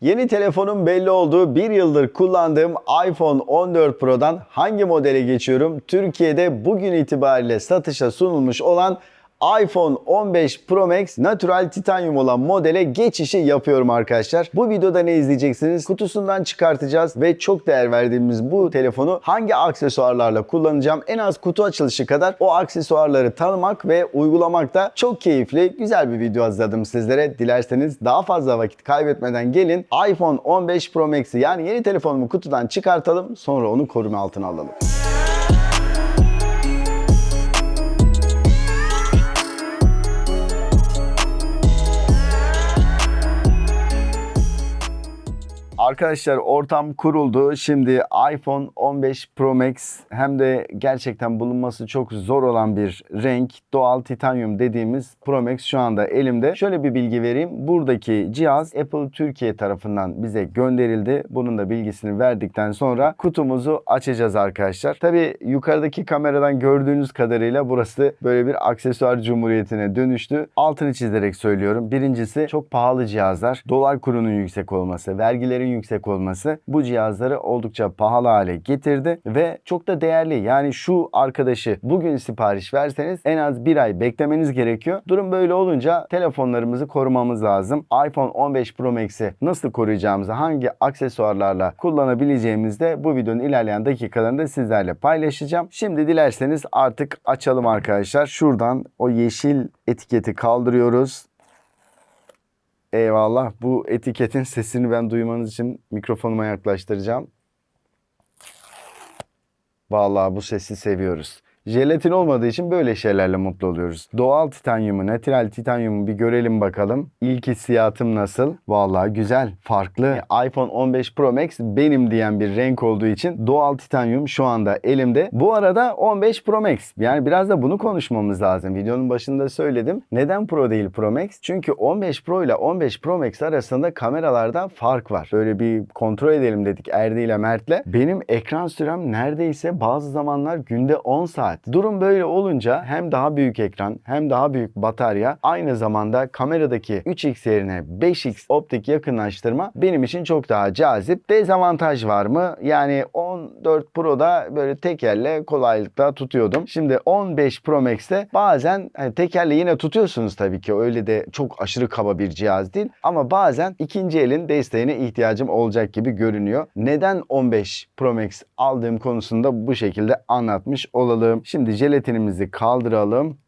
Yeni telefonun belli olduğu bir yıldır kullandığım iPhone 14 Pro'dan hangi modele geçiyorum? Türkiye'de bugün itibariyle satışa sunulmuş olan iPhone 15 Pro Max Natural Titanium olan modele geçişi yapıyorum arkadaşlar. Bu videoda ne izleyeceksiniz? Kutusundan çıkartacağız ve çok değer verdiğimiz bu telefonu hangi aksesuarlarla kullanacağım? En az kutu açılışı kadar o aksesuarları tanımak ve uygulamak da çok keyifli, güzel bir video hazırladım sizlere. Dilerseniz daha fazla vakit kaybetmeden gelin iPhone 15 Pro Max'i yani yeni telefonumu kutudan çıkartalım sonra onu koruma altına alalım. Arkadaşlar ortam kuruldu. Şimdi iPhone 15 Pro Max hem de gerçekten bulunması çok zor olan bir renk doğal titanyum dediğimiz Pro Max şu anda elimde. Şöyle bir bilgi vereyim. Buradaki cihaz Apple Türkiye tarafından bize gönderildi. Bunun da bilgisini verdikten sonra kutumuzu açacağız arkadaşlar. Tabi yukarıdaki kameradan gördüğünüz kadarıyla burası böyle bir aksesuar cumhuriyetine dönüştü. Altını çizerek söylüyorum. Birincisi çok pahalı cihazlar. Dolar kurunun yüksek olması, vergilerin yüksek olması bu cihazları oldukça pahalı hale getirdi ve çok da değerli. Yani şu arkadaşı bugün sipariş verseniz en az bir ay beklemeniz gerekiyor. Durum böyle olunca telefonlarımızı korumamız lazım. iPhone 15 Pro Max'i nasıl koruyacağımızı, hangi aksesuarlarla kullanabileceğimizi de bu videonun ilerleyen dakikalarında sizlerle paylaşacağım. Şimdi dilerseniz artık açalım arkadaşlar. Şuradan o yeşil etiketi kaldırıyoruz. Eyvallah. Bu etiketin sesini ben duymanız için mikrofonuma yaklaştıracağım. Vallahi bu sesi seviyoruz. Jelatin olmadığı için böyle şeylerle mutlu oluyoruz. Doğal titanyumu, natural titanyumu bir görelim bakalım. İlk hissiyatım nasıl? Vallahi güzel, farklı. iPhone 15 Pro Max benim diyen bir renk olduğu için doğal titanyum şu anda elimde. Bu arada 15 Pro Max. Yani biraz da bunu konuşmamız lazım. Videonun başında söyledim. Neden Pro değil Pro Max? Çünkü 15 Pro ile 15 Pro Max arasında kameralarda fark var. Böyle bir kontrol edelim dedik Erdi ile Mert'le. Benim ekran sürem neredeyse bazı zamanlar günde 10 saat. Durum böyle olunca hem daha büyük ekran hem daha büyük batarya aynı zamanda kameradaki 3x yerine 5x optik yakınlaştırma benim için çok daha cazip. Dezavantaj var mı? Yani 14 Pro'da böyle tek elle kolaylıkla tutuyordum. Şimdi 15 Pro Max'te bazen hani tek elle yine tutuyorsunuz tabii ki öyle de çok aşırı kaba bir cihaz değil ama bazen ikinci elin desteğine ihtiyacım olacak gibi görünüyor. Neden 15 Pro Max aldığım konusunda bu şekilde anlatmış olalım. Şimdi jelatinimizi kaldıralım.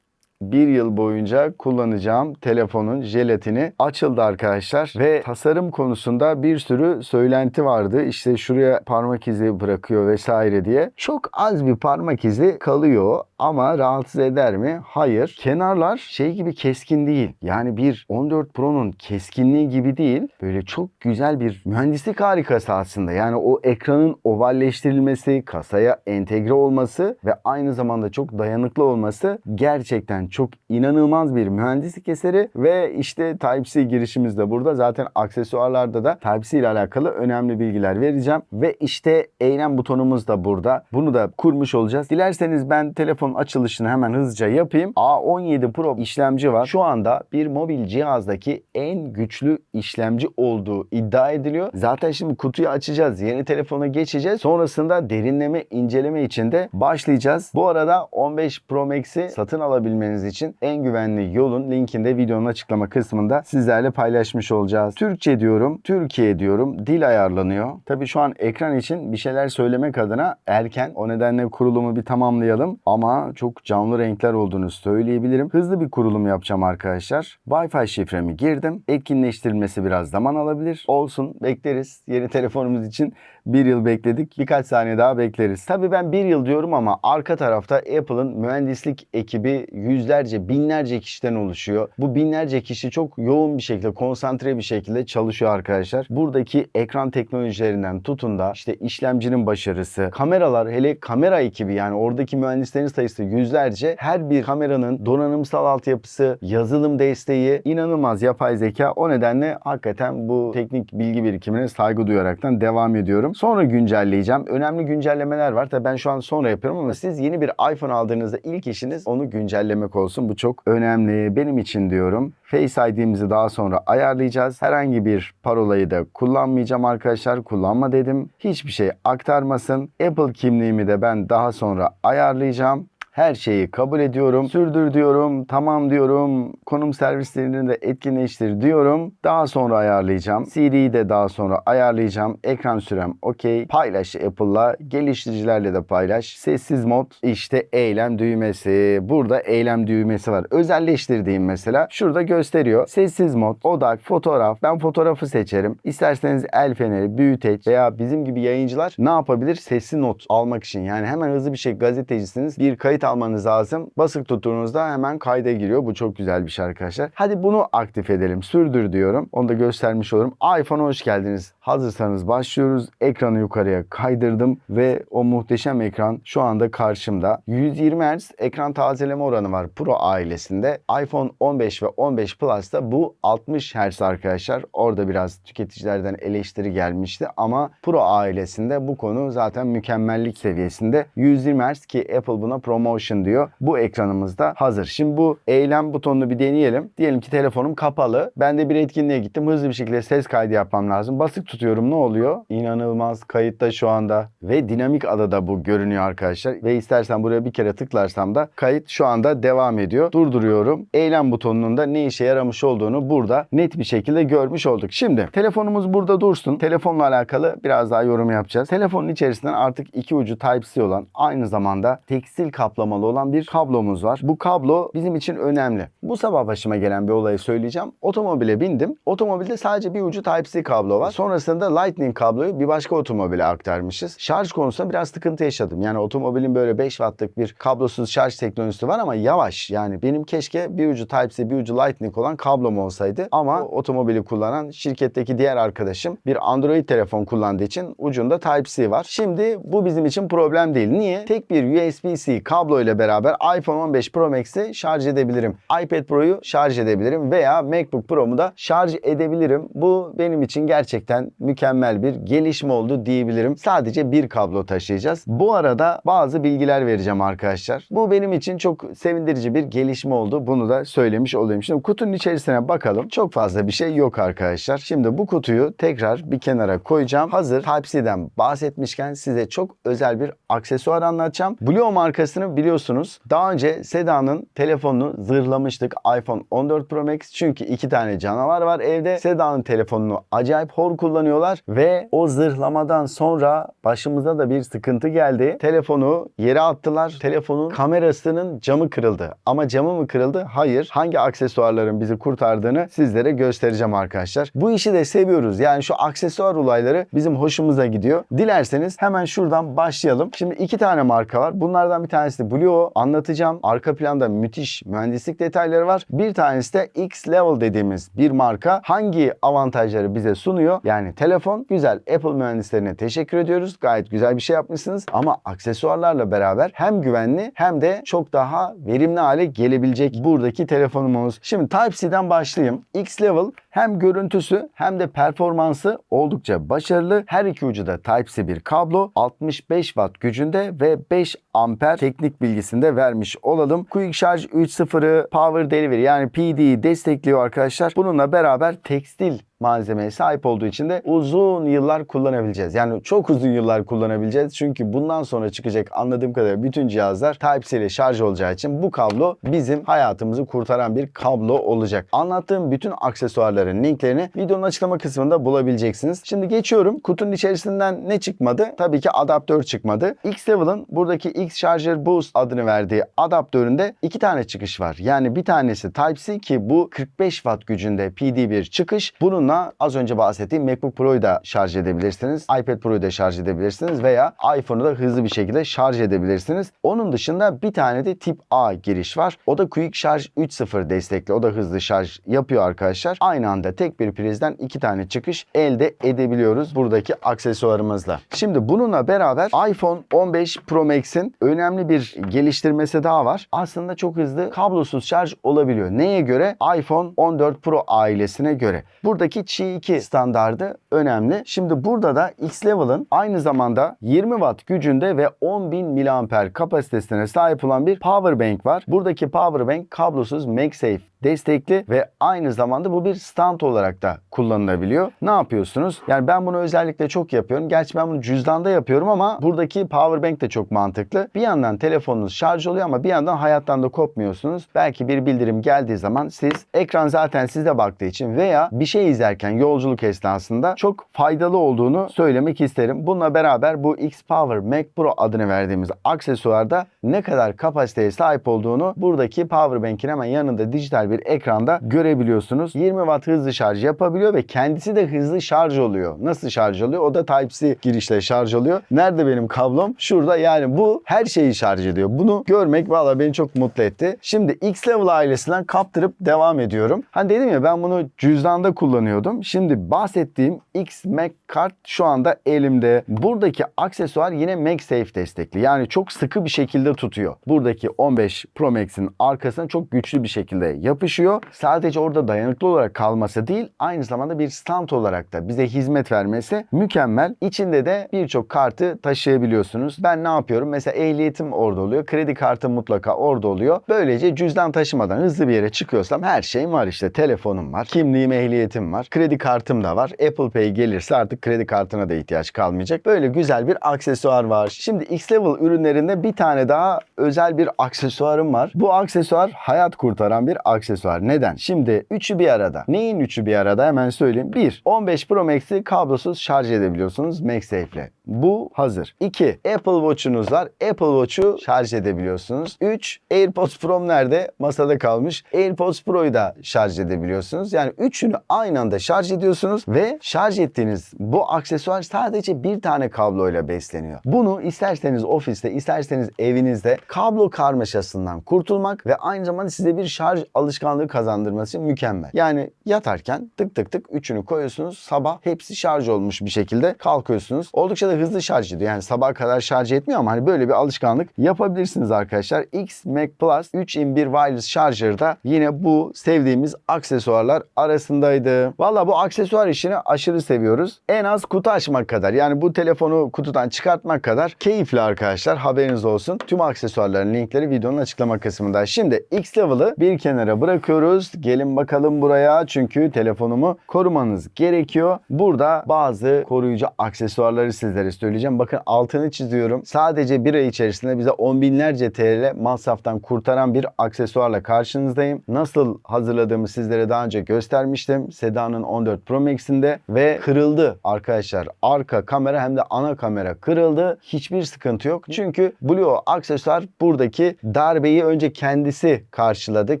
Bir yıl boyunca kullanacağım telefonun jelatini açıldı arkadaşlar ve tasarım konusunda bir sürü söylenti vardı. İşte şuraya parmak izi bırakıyor vesaire diye. Çok az bir parmak izi kalıyor ama rahatsız eder mi? Hayır. Kenarlar şey gibi keskin değil. Yani bir 14 Pro'nun keskinliği gibi değil. Böyle çok güzel bir mühendislik harikası aslında. Yani o ekranın ovalleştirilmesi, kasaya entegre olması ve aynı zamanda çok dayanıklı olması gerçekten çok inanılmaz bir mühendislik eseri ve işte Type-C girişimiz de burada. Zaten aksesuarlarda da Type-C ile alakalı önemli bilgiler vereceğim. Ve işte eylem butonumuz da burada. Bunu da kurmuş olacağız. Dilerseniz ben telefon açılışını hemen hızlıca yapayım. A17 Pro işlemci var. Şu anda bir mobil cihazdaki en güçlü işlemci olduğu iddia ediliyor. Zaten şimdi kutuyu açacağız. Yeni telefona geçeceğiz. Sonrasında derinleme, inceleme için de başlayacağız. Bu arada 15 Pro Max'i satın alabilmeniz için en güvenli yolun linkini de videonun açıklama kısmında sizlerle paylaşmış olacağız. Türkçe diyorum, Türkiye diyorum. Dil ayarlanıyor. Tabii şu an ekran için bir şeyler söylemek adına erken. O nedenle kurulumu bir tamamlayalım. Ama çok canlı renkler olduğunu söyleyebilirim. Hızlı bir kurulum yapacağım arkadaşlar. Wi-Fi şifremi girdim. Etkinleştirilmesi biraz zaman alabilir. Olsun bekleriz. Yeni telefonumuz için bir yıl bekledik. Birkaç saniye daha bekleriz. Tabii ben bir yıl diyorum ama arka tarafta Apple'ın mühendislik ekibi yüzlerce, binlerce kişiden oluşuyor. Bu binlerce kişi çok yoğun bir şekilde, konsantre bir şekilde çalışıyor arkadaşlar. Buradaki ekran teknolojilerinden tutun da işte işlemcinin başarısı, kameralar hele kamera ekibi yani oradaki mühendislerin sayısı yüzlerce. Her bir kameranın donanımsal altyapısı, yazılım desteği inanılmaz yapay zeka. O nedenle hakikaten bu teknik bilgi birikimine saygı duyaraktan devam ediyorum. Sonra güncelleyeceğim. Önemli güncellemeler var. Tabii ben şu an sonra yapıyorum ama siz yeni bir iPhone aldığınızda ilk işiniz onu güncelleme odak olsun. Bu çok önemli benim için diyorum. Face ID'mizi daha sonra ayarlayacağız. Herhangi bir parolayı da kullanmayacağım arkadaşlar. Kullanma dedim. Hiçbir şey aktarmasın. Apple kimliğimi de ben daha sonra ayarlayacağım. Her şeyi kabul ediyorum. Sürdür diyorum. Tamam diyorum. Konum servislerini de etkinleştir diyorum. Daha sonra ayarlayacağım. CD'yi de daha sonra ayarlayacağım. Ekran sürem okey. Paylaş Apple'la. Geliştiricilerle de paylaş. Sessiz mod işte eylem düğmesi. Burada eylem düğmesi var. Özelleştirdiğim mesela şurada gösteriyor. Sessiz mod, odak, fotoğraf. Ben fotoğrafı seçerim. İsterseniz el feneri, büyüteç veya bizim gibi yayıncılar ne yapabilir? Sesli not almak için. Yani hemen hızlı bir şey gazetecisiniz. Bir kayıt almanız lazım. Basık tuttuğunuzda hemen kayda giriyor. Bu çok güzel bir şey arkadaşlar. Hadi bunu aktif edelim. Sürdür diyorum. Onu da göstermiş olurum. iPhone'a hoş geldiniz. Hazırsanız başlıyoruz. Ekranı yukarıya kaydırdım ve o muhteşem ekran şu anda karşımda. 120 Hz ekran tazeleme oranı var Pro ailesinde. iPhone 15 ve 15 Plus'ta bu 60 Hz arkadaşlar. Orada biraz tüketicilerden eleştiri gelmişti ama Pro ailesinde bu konu zaten mükemmellik seviyesinde. 120 Hz ki Apple buna promotion diyor. Bu ekranımızda hazır. Şimdi bu eylem butonunu bir deneyelim. Diyelim ki telefonum kapalı. Ben de bir etkinliğe gittim. Hızlı bir şekilde ses kaydı yapmam lazım. Basık tutuyorum. Ne oluyor? İnanılmaz. Kayıtta şu anda. Ve dinamik adada bu görünüyor arkadaşlar. Ve istersen buraya bir kere tıklarsam da kayıt şu anda devam ediyor. Durduruyorum. Eylem butonunun da ne işe yaramış olduğunu burada net bir şekilde görmüş olduk. Şimdi telefonumuz burada dursun. Telefonla alakalı biraz daha yorum yapacağız. Telefonun içerisinden artık iki ucu Type-C olan aynı zamanda tekstil kaplamalı olan bir kablomuz var. Bu kablo bizim için önemli. Bu sabah başıma gelen bir olayı söyleyeceğim. Otomobile bindim. Otomobilde sadece bir ucu Type-C kablo var. Sonrasında Lightning kabloyu bir başka otomobile aktarmışız. Şarj konusunda biraz sıkıntı yaşadım. Yani otomobilin böyle 5 wattlık bir kablosuz şarj teknolojisi var ama yavaş. Yani benim keşke bir ucu Type-C bir ucu Lightning olan kablom olsaydı. Ama otomobili kullanan şirketteki diğer arkadaşım bir Android telefon kullandığı için ucunda Type-C var. Şimdi bu bizim için problem değil. Niye? Tek bir USB-C kablo ile beraber iPhone 15 Pro Max'i şarj edebilirim. iPad Pro'yu şarj edebilirim veya MacBook Pro'mu da şarj edebilirim. Bu benim için gerçekten mükemmel bir gelişme oldu diyebilirim. Sadece bir kablo taşıyacağız. Bu arada bazı bilgiler vereceğim arkadaşlar. Bu benim için çok sevindirici bir gelişme oldu. Bunu da söylemiş olayım. Şimdi kutunun içerisine bakalım. Çok fazla bir şey yok arkadaşlar. Şimdi bu kutuyu tekrar bir kenara koyacağım. Hazır Type-C'den bahsetmişken size çok özel bir aksesuar anlatacağım. Blue markasını biliyorsunuz. Daha önce Seda'nın telefonunu zırhlamıştık. iPhone 14 Pro Max. Çünkü iki tane canavar var evde. Seda'nın telefonunu acayip hor kullanıyorlar ve o zırhlamadan sonra başımıza da bir sıkıntı geldi. Telefonu yere attılar. Telefonun kamerasının camı kırıldı. Ama camı mı kırıldı? Hayır. Hangi aksesuarların bizi kurtardığını sizlere göstereceğim arkadaşlar. Bu işi de seviyoruz. Yani şu aksesuar olayları bizim hoşumuza gidiyor. Dilerseniz hemen şuradan başlayalım. Şimdi iki tane marka var. Bunlardan bir tanesi Bluo. Anlatacağım. Arka planda müthiş mühendislik detayları var. Bir tanesi de X Level dediğimiz bir marka. Hangi avantajları bize sunuyor? Yani telefon güzel. Apple mühendislerine teşekkür ediyoruz. Gayet güzel bir şey yapmışsınız. Ama aksesuarlarla beraber hem güvenli hem de çok daha verimli hale gelebilecek buradaki telefonumuz. Şimdi Type-C'den başlayayım. X Level hem görüntüsü hem de performansı oldukça başarılı. Her iki ucu da Type-C bir kablo. 65 watt gücünde ve 5 amper teknik bilgisinde vermiş olalım. Quick Charge 3.0'ı Power Delivery yani PD'yi destekliyor arkadaşlar. Bununla beraber tekstil malzemeye sahip olduğu için de uzun yıllar kullanabileceğiz. Yani çok uzun yıllar kullanabileceğiz. Çünkü bundan sonra çıkacak anladığım kadarıyla bütün cihazlar Type-C ile şarj olacağı için bu kablo bizim hayatımızı kurtaran bir kablo olacak. Anlattığım bütün aksesuarların linklerini videonun açıklama kısmında bulabileceksiniz. Şimdi geçiyorum. Kutunun içerisinden ne çıkmadı? Tabii ki adaptör çıkmadı. X-Level'ın buradaki X Charger Boost adını verdiği adaptöründe iki tane çıkış var. Yani bir tanesi Type-C ki bu 45 watt gücünde PD bir çıkış. Bununla az önce bahsettiğim MacBook Pro'yu da şarj edebilirsiniz. iPad Pro'yu da şarj edebilirsiniz veya iPhone'u da hızlı bir şekilde şarj edebilirsiniz. Onun dışında bir tane de tip A giriş var. O da Quick Charge 3.0 destekli. O da hızlı şarj yapıyor arkadaşlar. Aynı anda tek bir prizden iki tane çıkış elde edebiliyoruz buradaki aksesuarımızla. Şimdi bununla beraber iPhone 15 Pro Max'in önemli bir geliştirmesi daha var. Aslında çok hızlı kablosuz şarj olabiliyor. Neye göre? iPhone 14 Pro ailesine göre. Buradaki Qi 2 standardı önemli. Şimdi burada da X-Level'ın aynı zamanda 20 watt gücünde ve 10.000 mAh kapasitesine sahip olan bir power bank var. Buradaki power bank kablosuz MagSafe destekli ve aynı zamanda bu bir stand olarak da kullanılabiliyor. Ne yapıyorsunuz? Yani ben bunu özellikle çok yapıyorum. Gerçi ben bunu cüzdanda yapıyorum ama buradaki power bank de çok mantıklı. Bir yandan telefonunuz şarj oluyor ama bir yandan hayattan da kopmuyorsunuz. Belki bir bildirim geldiği zaman siz ekran zaten sizde baktığı için veya bir şey izlerken yolculuk esnasında çok faydalı olduğunu söylemek isterim. Bununla beraber bu X Power Mac Pro adını verdiğimiz aksesuarda ne kadar kapasiteye sahip olduğunu buradaki power bank'in hemen yanında dijital bir ekranda görebiliyorsunuz. 20 watt hızlı şarj yapabiliyor ve kendisi de hızlı şarj oluyor. Nasıl şarj oluyor? O da Type-C girişle şarj oluyor. Nerede benim kablom? Şurada yani bu her şeyi şarj ediyor. Bunu görmek valla beni çok mutlu etti. Şimdi X-Level ailesinden kaptırıp devam ediyorum. Hani dedim ya ben bunu cüzdanda kullanıyordum. Şimdi bahsettiğim X Mac kart şu anda elimde. Buradaki aksesuar yine MagSafe destekli. Yani çok sıkı bir şekilde tutuyor. Buradaki 15 Pro Max'in arkasına çok güçlü bir şekilde yapışıyor. Sadece orada dayanıklı olarak kalması değil, aynı zamanda bir stand olarak da bize hizmet vermesi mükemmel. İçinde de birçok kartı taşıyabiliyorsunuz. Ben ne yapıyorum? Mesela ehliyetim orada oluyor. Kredi kartım mutlaka orada oluyor. Böylece cüzdan taşımadan hızlı bir yere çıkıyorsam her şeyim var işte. Telefonum var, kimliğim, ehliyetim var, kredi kartım da var. Apple Pay gelirse artık kredi kartına da ihtiyaç kalmayacak. Böyle güzel bir aksesuar var. Şimdi X-Level ürünlerinde bir tane daha özel bir aksesuarım var. Bu aksesuar hayat kurtaran bir aksesuar. Neden? Şimdi üçü bir arada. Neyin üçü bir arada? Hemen söyleyeyim. 1. 15 Pro Max'i kablosuz şarj edebiliyorsunuz MagSafe ile. Bu hazır. 2. Apple Watch'unuz var. Apple Watch'u şarj edebiliyorsunuz. 3. AirPods Pro nerede? Masada kalmış. AirPods Pro'yu da şarj edebiliyorsunuz. Yani üçünü aynı anda şarj ediyorsunuz ve şarj ettiğiniz bu aksesuar sadece bir tane kabloyla besleniyor. Bunu isterseniz ofiste, isterseniz evinizde kablo karmaşasından kurtulmak ve aynı zamanda size bir şarj alışkanlığı kazandırması için mükemmel. Yani yatarken tık tık tık üçünü koyuyorsunuz. Sabah hepsi şarj olmuş bir şekilde kalkıyorsunuz. Oldukça da hızlı şarj ediyor. Yani sabaha kadar şarj etmiyor ama hani böyle bir alışkanlık yapabilirsiniz arkadaşlar. X Mac Plus 3 in 1 wireless charger da yine bu sevdiğimiz aksesuarlar arasındaydı. Valla bu aksesuar işini aşırı seviyoruz. En az kutu açmak kadar yani bu telefonu kutudan çıkartmak kadar keyifli arkadaşlar. Haberiniz olsun. Tüm aksesuarların linkleri videonun açıklama kısmında. Şimdi X Level'ı bir kenara bırakıyoruz. Gelin bakalım buraya çünkü telefonumu korumanız gerekiyor. Burada bazı koruyucu aksesuarları sizlere söyleyeceğim. Bakın altını çiziyorum. Sadece bir ay içerisinde bize on binlerce TL masraftan kurtaran bir aksesuarla karşınızdayım. Nasıl hazırladığımı sizlere daha önce göstermiştim. Seda'nın 14 Pro Max'inde ve kırıldı arkadaşlar. Arka kamera hem de ana kamera kırıldı. Hiçbir sıkıntı yok. Çünkü Blue aksesuar buradaki darbeyi önce kendisi karşıladı.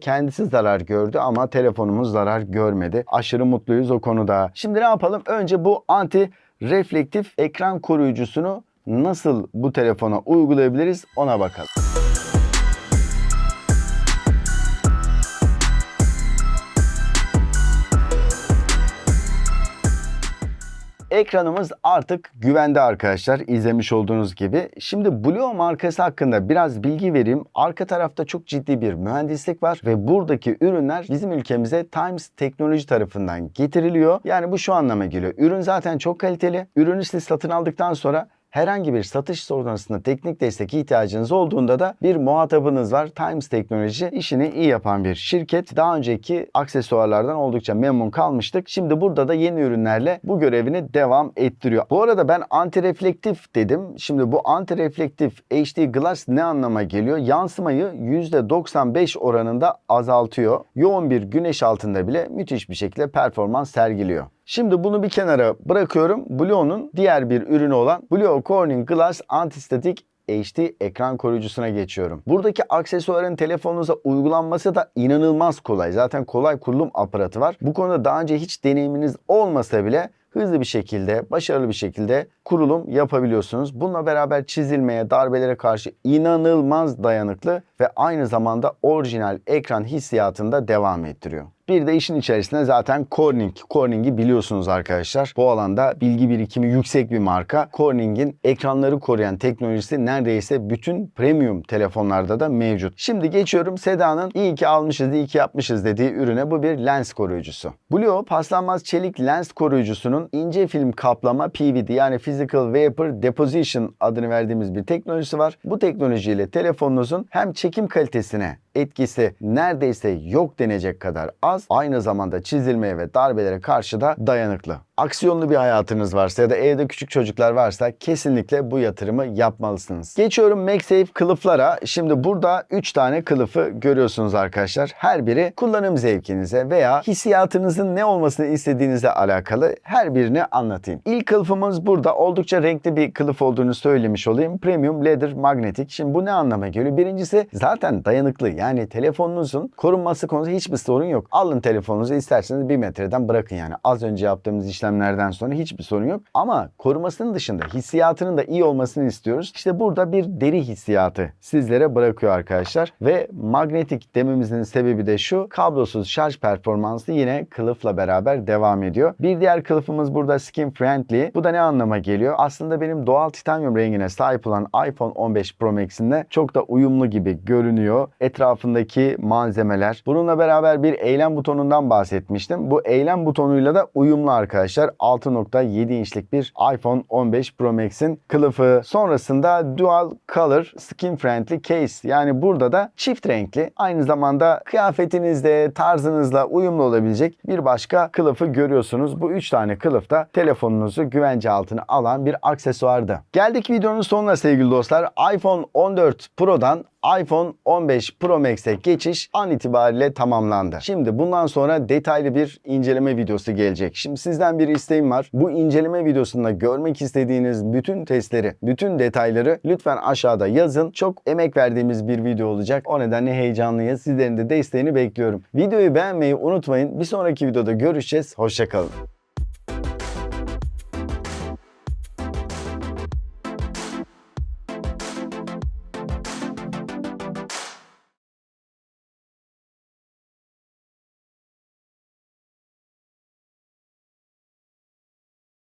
Kendisi zarar gördü ama telefonumuz zarar görmedi. Aşırı mutluyuz o konuda. Şimdi ne yapalım? Önce bu anti reflektif ekran koruyucusunu nasıl bu telefona uygulayabiliriz ona bakalım. Ekranımız artık güvende arkadaşlar izlemiş olduğunuz gibi. Şimdi Blue markası hakkında biraz bilgi vereyim. Arka tarafta çok ciddi bir mühendislik var ve buradaki ürünler bizim ülkemize Times Teknoloji tarafından getiriliyor. Yani bu şu anlama geliyor. Ürün zaten çok kaliteli. Ürünü siz satın aldıktan sonra herhangi bir satış sonrasında teknik destek ihtiyacınız olduğunda da bir muhatabınız var. Times Teknoloji işini iyi yapan bir şirket. Daha önceki aksesuarlardan oldukça memnun kalmıştık. Şimdi burada da yeni ürünlerle bu görevini devam ettiriyor. Bu arada ben anti-reflektif dedim. Şimdi bu anti-reflektif HD Glass ne anlama geliyor? Yansımayı %95 oranında azaltıyor. Yoğun bir güneş altında bile müthiş bir şekilde performans sergiliyor. Şimdi bunu bir kenara bırakıyorum. Blue'nun diğer bir ürünü olan Blue Corning Glass Antistatic HD ekran koruyucusuna geçiyorum. Buradaki aksesuarın telefonunuza uygulanması da inanılmaz kolay. Zaten kolay kurulum aparatı var. Bu konuda daha önce hiç deneyiminiz olmasa bile hızlı bir şekilde, başarılı bir şekilde kurulum yapabiliyorsunuz. Bununla beraber çizilmeye, darbelere karşı inanılmaz dayanıklı ve aynı zamanda orijinal ekran hissiyatında devam ettiriyor. Bir de işin içerisinde zaten Corning. Corning'i biliyorsunuz arkadaşlar. Bu alanda bilgi birikimi yüksek bir marka. Corning'in ekranları koruyan teknolojisi neredeyse bütün premium telefonlarda da mevcut. Şimdi geçiyorum Seda'nın iyi ki almışız, iyi ki yapmışız dediği ürüne. Bu bir lens koruyucusu. Blue paslanmaz çelik lens koruyucusunun ince film kaplama PVD yani Physical Vapor Deposition adını verdiğimiz bir teknolojisi var. Bu teknolojiyle telefonunuzun hem çekim kalitesine etkisi neredeyse yok denecek kadar az. Aynı zamanda çizilmeye ve darbelere karşı da dayanıklı. Aksiyonlu bir hayatınız varsa ya da evde küçük çocuklar varsa kesinlikle bu yatırımı yapmalısınız. Geçiyorum MagSafe kılıflara. Şimdi burada 3 tane kılıfı görüyorsunuz arkadaşlar. Her biri kullanım zevkinize veya hissiyatınızın ne olmasını istediğinizle alakalı her birini anlatayım. İlk kılıfımız burada oldukça renkli bir kılıf olduğunu söylemiş olayım. Premium Leather Magnetic. Şimdi bu ne anlama geliyor? Birincisi zaten dayanıklı. Yani telefonunuzun korunması konusunda hiçbir sorun yok. Alın telefonunuzu isterseniz bir metreden bırakın yani. Az önce yaptığımız işlemlerden sonra hiçbir sorun yok. Ama korumasının dışında hissiyatının da iyi olmasını istiyoruz. İşte burada bir deri hissiyatı sizlere bırakıyor arkadaşlar. Ve magnetik dememizin sebebi de şu. Kablosuz şarj performansı yine kılıfla beraber devam ediyor. Bir diğer kılıfımız burada skin friendly. Bu da ne anlama geliyor? Aslında benim doğal titanyum rengine sahip olan iPhone 15 Pro Max'in de çok da uyumlu gibi görünüyor. Etrafındaki malzemeler. Bununla beraber bir eylem butonundan bahsetmiştim. Bu eylem butonuyla da uyumlu arkadaşlar. 6.7 inçlik bir iPhone 15 Pro Max'in kılıfı. Sonrasında dual color skin friendly case. Yani burada da çift renkli. Aynı zamanda kıyafetinizde, tarzınızla uyumlu olabilecek bir başka kılıfı görüyorsunuz. Bu üç tane kılıf da telefonunuzu güvence altına alan bir aksesuardı. Geldik videonun sonuna sevgili dostlar. iPhone 14 Pro'dan iPhone 15 Pro Max'e geçiş an itibariyle tamamlandı. Şimdi bundan sonra detaylı bir inceleme videosu gelecek. Şimdi sizden bir isteğim var. Bu inceleme videosunda görmek istediğiniz bütün testleri, bütün detayları lütfen aşağıda yazın. Çok emek verdiğimiz bir video olacak. O nedenle heyecanlıyız. Sizlerin de desteğini bekliyorum. Videoyu beğenmeyi unutmayın. Bir sonraki videoda görüşeceğiz. Hoşçakalın.